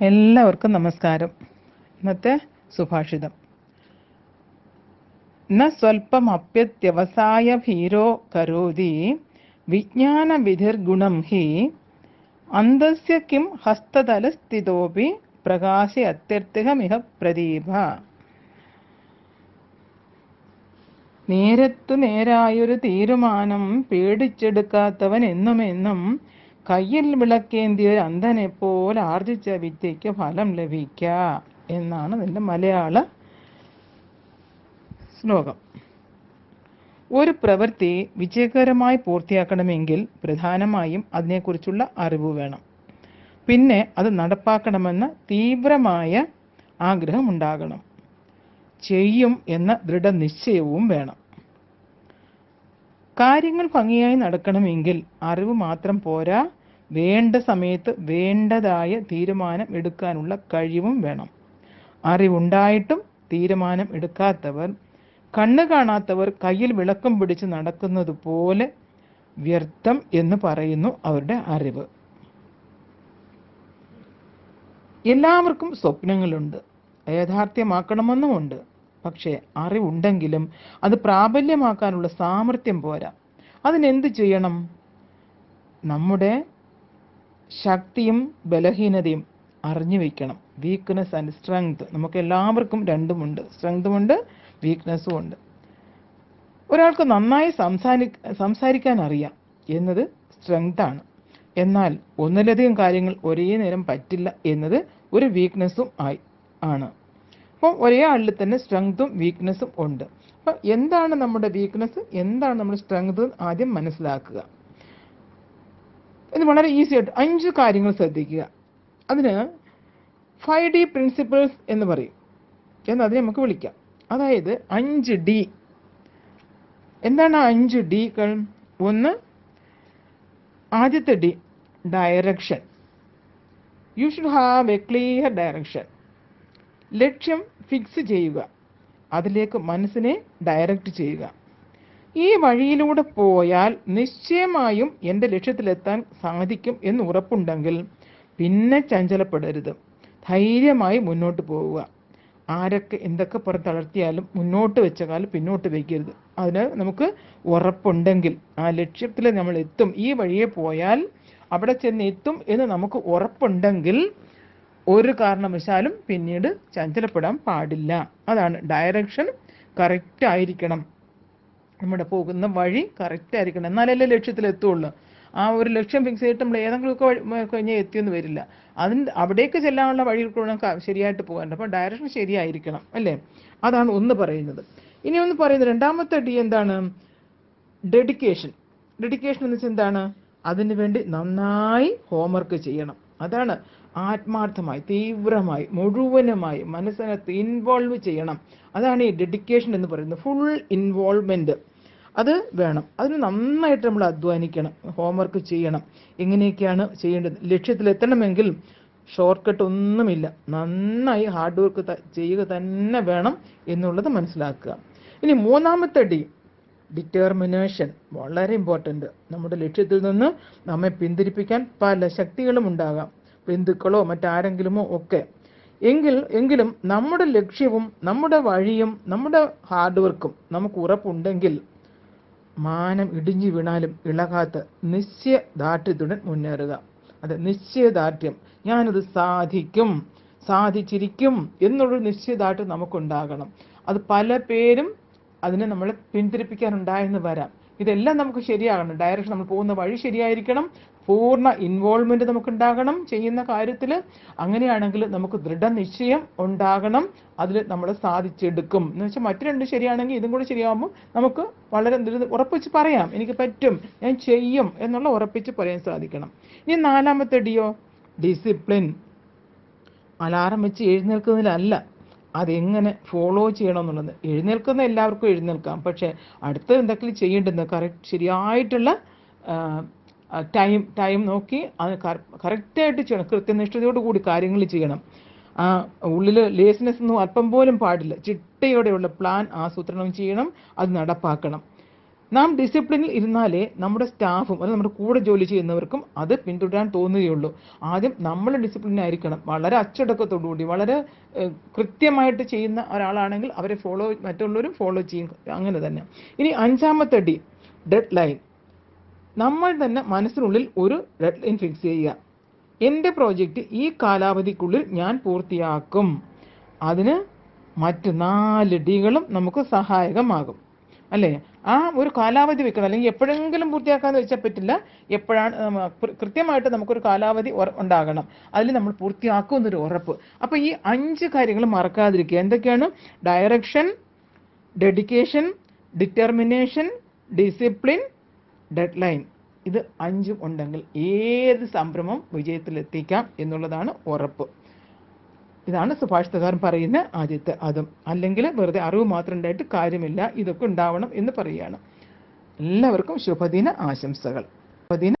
എല്ലാവർക്കും നമസ്കാരം. ഇന്നത്തെ സുഭാഷിതം. ന സ്വൽപ്പം അപ്യത്യവസായ ഭീരോ കരോതി വിജ്ഞാന വിധിർഗുണം ഹി അന്തസ്യ കിം ഹസ്തതലസ്ഥിതോപി പ്രകാശി അത്യർത്ഥികമിഹ പ്രദീപ. നേരത്തു നേരായൊരു തീരുമാനം പേടിച്ചെടുക്കാത്തവൻ എന്നും എന്നും കയ്യിൽ വിളക്കേന്തി ഒരു അന്ധനെ പോലെ ആർജിച്ച വിദ്യയ്ക്ക് ഫലം ലഭിക്ക എന്നാണ് ഇതിന്റെ മലയാള ശ്ലോകം. ഒരു പ്രവൃത്തി വിജയകരമായി പൂർത്തിയാക്കണമെങ്കിൽ പ്രധാനമായും അതിനെക്കുറിച്ചുള്ള അറിവ് വേണം. പിന്നെ അത് നടപ്പാക്കണമെന്ന തീവ്രമായ ആഗ്രഹം ഉണ്ടാകണം. ചെയ്യും എന്ന ദൃഢനിശ്ചയവും വേണം. കാര്യങ്ങൾ ഭംഗിയായി നടക്കണമെങ്കിൽ അറിവ് മാത്രം പോരാ. വേണ്ട സമയത്ത് വേണ്ടതായ തീരുമാനം എടുക്കാനുള്ള കഴിവും വേണം. അറിവുണ്ടായിട്ടും തീരുമാനം എടുക്കാത്തവർ കണ്ണു കാണാത്തവർ കയ്യിൽ വിളക്കം പിടിച്ച് നടക്കുന്നത് പോലെ വ്യർത്ഥം എന്ന് പറയുന്നു അവരുടെ അറിവ്. എല്ലാവർക്കും സ്വപ്നങ്ങളുണ്ട്. യാഥാർത്ഥ്യമാക്കണമെന്നുമുണ്ട്. പക്ഷേ അറിവുണ്ടെങ്കിലും അത് പ്രാബല്യമാക്കാനുള്ള സാമർഥ്യം പോരാ. അതിനെന്ത് ചെയ്യണം? നമ്മുടെ ശക്തിയും ബലഹീനതയും അറിഞ്ഞു വെക്കണം. വീക്ക്നെസ് ആൻഡ് സ്ട്രെങ്ത് നമുക്ക് എല്ലാവർക്കും രണ്ടുമുണ്ട് സ്ട്രെങ്തുമുണ്ട് വീക്ക്നെസ്സും ഉണ്ട്. ഒരാൾക്ക് നന്നായി സംസാരി സംസാരിക്കാൻ അറിയാം എന്നത് സ്ട്രെങ്താണ് എന്നാൽ ഒന്നിലധികം കാര്യങ്ങൾ ഒരേ നേരം പറ്റില്ല എന്നത് ഒരു വീക്ക്നെസ്സും ആയി ആണ്. അപ്പോൾ ഒരേ ആളിൽ തന്നെ സ്ട്രെങ്തും വീക്ക്നെസ്സും ഉണ്ട്. അപ്പോൾ എന്താണ് നമ്മുടെ വീക്ക്നെസ് എന്താണ് നമ്മുടെ സ്ട്രെങ്ത് ആദ്യം മനസ്സിലാക്കുക. ഇത് വളരെ ഈസി ആയിട്ട് അഞ്ച് കാര്യങ്ങൾ ശ്രദ്ധിക്കുക. അതിന് ഫൈവ് ഡി പ്രിൻസിപ്പിൾസ് എന്ന് പറയും. എന്നതിനെ നമുക്ക് വിളിക്കാം. അതായത് അഞ്ച് ഡി എന്താണ് അഞ്ച് ഡികൾ ഒന്ന് ആദ്യത്തെ D direction you should have a clear direction ലക്ഷ്യം ഫിക്സ് ചെയ്യുക. അതിലേക്ക് മനസ്സിനെ ഡയറക്റ്റ് ചെയ്യുക. ഈ വഴിയിലൂടെ പോയാൽ നിശ്ചയമായും എന്റെ ലക്ഷ്യത്തിലെത്താൻ സാധിക്കും എന്ന് ഉറപ്പുണ്ടെങ്കിൽ പിന്നെ ചഞ്ചലപ്പെടരുത്. ധൈര്യമായി മുന്നോട്ട് പോവുക. ആരൊക്കെ എന്തൊക്കെ പുറത്തളർത്തിയാലും മുന്നോട്ട് വെച്ച കാലം പിന്നോട്ട് വയ്ക്കരുത് അതിന് നമുക്ക് ഉറപ്പുണ്ടെങ്കിൽ ആ ലക്ഷ്യത്തിൽ നമ്മൾ എത്തും. ഈ വഴിയെ പോയാൽ അവിടെ ചെന്ന് എത്തും എന്ന് നമുക്ക് ഉറപ്പുണ്ടെങ്കിൽ ഒരു കാരണവശാലും പിന്നീട് ചഞ്ചലപ്പെടാൻ പാടില്ല. അതാണ് ഡയറക്ഷൻ കറക്റ്റ് ആയിരിക്കണം. നമ്മുടെ പോകുന്ന വഴി കറക്റ്റ് ആയിരിക്കണം. എന്നാലല്ലേ ലക്ഷ്യത്തിൽ എത്തുള്ളൂ ആ ഒരു ലക്ഷ്യം ഫിക്സ് ചെയ്തിട്ട് നമ്മൾ ഏതെങ്കിലുമൊക്കെ വഴി കഴിഞ്ഞാൽ എത്തിയെന്ന് വരില്ല. അതിന് അവിടേക്ക് ചെല്ലാനുള്ള വഴിയിൽ കൂടെ ശരിയായിട്ട് പോകാനുണ്ട്. അപ്പോൾ ഡയറക്ഷൻ ശരിയായിരിക്കണം അല്ലേ? അതാണ് ഒന്ന് പറയുന്നത്. ഇനി ഒന്ന് പറയുന്നത് രണ്ടാമത്തെ ഡി എന്താണ്? ഡെഡിക്കേഷൻ ഡെഡിക്കേഷൻ എന്ന് വെച്ചാൽ എന്താണ്? അതിനു വേണ്ടി നന്നായി ഹോംവർക്ക് ചെയ്യണം. അതാണ്. ആത്മാർത്ഥമായി തീവ്രമായി മുഴുവനുമായി മനസ്സിനകത്ത് ഇൻവോൾവ് ചെയ്യണം. അതാണ് ഈ ഡെഡിക്കേഷൻ എന്ന് പറയുന്നത്. ഫുൾ ഇൻവോൾവ്മെന്റ് അത് വേണം. അതിന് നന്നായിട്ട് നമ്മൾ അധ്വാനിക്കണം. ഹോംവർക്ക് ചെയ്യണം. എങ്ങനെയൊക്കെയാണ് ചെയ്യേണ്ടത്? ലക്ഷ്യത്തിലെത്തണമെങ്കിൽ ഷോർട്ട് കട്ട് ഒന്നുമില്ല. നന്നായി ഹാർഡ് വർക്ക് ചെയ്യുക തന്നെ വേണം എന്നുള്ളത് മനസ്സിലാക്കുക. ഇനി മൂന്നാമത്തെ ഡി ഡിറ്റർമിനേഷൻ വളരെ ഇമ്പോർട്ടന്റ് നമ്മുടെ ലക്ഷ്യത്തിൽ നിന്ന് നമ്മെ പിന്തിരിപ്പിക്കാൻ പല ശക്തികളും ഉണ്ടാകാം. ബന്ധുക്കളോ മറ്റാരെങ്കിലുമോ ഒക്കെ. എങ്കിൽ എങ്കിലും നമ്മുടെ ലക്ഷ്യവും നമ്മുടെ വഴിയും നമ്മുടെ ഹാർഡ് വർക്കും നമുക്ക് ഉറപ്പുണ്ടെങ്കിൽ മാനം ഇടിഞ്ഞു വീണാലും ഇളകാത്ത നിശ്ചയദാർഢ്യത്തുടൻ മുന്നേറുക. അതെ നിശ്ചയദാർഢ്യം. ഞാനത് സാധിക്കും സാധിച്ചിരിക്കും എന്നുള്ളൊരു നിശ്ചയദാർഢ്യം നമുക്കുണ്ടാകണം. അത് പല പേരും അതിനെ നമ്മളെ പിന്തിരിപ്പിക്കാനുണ്ടായെന്ന് വരാം. ഇതെല്ലാം നമുക്ക് ശരിയാകണം. ഡയറക്ഷൻ നമ്മൾ പോകുന്ന വഴി ശരിയായിരിക്കണം. പൂർണ ഇൻവോൾവ്മെന്റ് നമുക്ക് ഉണ്ടാകണം ചെയ്യുന്ന കാര്യത്തിൽ അങ്ങനെയാണെങ്കിൽ നമുക്ക് ദൃഢനിശ്ചയം ഉണ്ടാകണം. അതിൽ നമ്മൾ സാധിച്ചെടുക്കും. എന്ന് വെച്ചാൽ മറ്റു രണ്ട് ശരിയാണെങ്കിൽ ഇതും കൂടി ശരിയാകുമ്പോൾ നമുക്ക് വളരെ ഉറപ്പിച്ച് പറയാം. എനിക്ക് പറ്റും ഞാൻ ചെയ്യും എന്നുള്ള ഉറപ്പിച്ച് പറയാൻ സാധിക്കണം. ഇനി നാലാമത്തെ ഡിയോ ഡിസിപ്ലിൻ അലാറം വെച്ച് എഴുന്നേൽക്കുന്നതിലല്ല അതെങ്ങനെ ഫോളോ ചെയ്യണം എന്നുള്ളത് എഴുന്നേൽക്കുന്ന എല്ലാവർക്കും എഴുന്നേൽക്കാം. പക്ഷേ അടുത്ത് എന്തെങ്കിലും ചെയ്യേണ്ടത്? കറക്റ്റ് ശരിയായിട്ടുള്ള ടൈം ടൈം നോക്കി അത് കറക്റ്റായിട്ട് ചെയ്യണം. കൃത്യനിഷ്ഠതയോട് കൂടി കാര്യങ്ങൾ ചെയ്യണം. ആ ഉള്ളിൽ ലേസിനെസ് ഒന്നും അല്പം പോലും പാടില്ല. ചിട്ടയോടെയുള്ള പ്ലാൻ ആസൂത്രണം ചെയ്യണം. അത് നടപ്പാക്കണം. നാം ഡിസിപ്ലിനിൽ ഇരുന്നാലേ നമ്മുടെ സ്റ്റാഫും അത് നമ്മുടെ കൂടെ ജോലി ചെയ്യുന്നവർക്കും അത് പിന്തുടരാൻ തോന്നുകയുള്ളൂ. ആദ്യം നമ്മൾ ഡിസിപ്ലിൻ ആയിരിക്കണം. വളരെ അച്ചടക്കത്തോടുകൂടി വളരെ കൃത്യമായിട്ട് ചെയ്യുന്ന ഒരാളാണെങ്കിൽ അവരെ ഫോളോ മറ്റുള്ളവരും ഫോളോ ചെയ്യും. അങ്ങനെ തന്നെ. ഇനി അഞ്ചാമത്തെ ഡി ഡെഡ് ലൈൻ നമ്മൾ തന്നെ മനസ്സിനുള്ളിൽ ഒരു ഡെഡ് ലൈൻ ഫിക്സ് ചെയ്യുക. എന്റെ പ്രോജക്റ്റ് ഈ കാലാവധിക്കുള്ളിൽ ഞാൻ പൂർത്തിയാക്കും. അതിന് മറ്റ് നാല് ഡികളും നമുക്ക് സഹായകമാകും. അല്ലേ? ആ ഒരു കാലാവധി വെക്കണം. അല്ലെങ്കിൽ എപ്പോഴെങ്കിലും പൂർത്തിയാക്കാന്ന് വെച്ചാൽ പറ്റില്ല. എപ്പോഴാണ് കൃത്യമായിട്ട് നമുക്കൊരു കാലാവധി ഉണ്ടാകണം. അതിൽ നമ്മൾ പൂർത്തിയാക്കുമെന്നൊരു ഉറപ്പ്. അപ്പോൾ ഈ അഞ്ച് കാര്യങ്ങൾ മറക്കാതിരിക്കുക. എന്തൊക്കെയാണ്? Direction dedication determination discipline deadline ഇത് അഞ്ചും ഉണ്ടെങ്കിൽ ഏത് സംരംഭം വിജയത്തിലെത്തിക്കാം എന്നുള്ളതാണ് ഉറപ്പ്. ഇതാണ് സുഭാഷിതകാരൻ പറയുന്ന ആദ്യത്തെ അതും. അല്ലെങ്കിൽ വെറുതെ അറിവ് മാത്രം ഉണ്ടായിട്ട് കാര്യമില്ല ഇതൊക്കെ ഉണ്ടാവണം എന്ന് പറയുകയാണ്. എല്ലാവർക്കും ശുഭദിന ആശംസകൾ. ശുഭദിന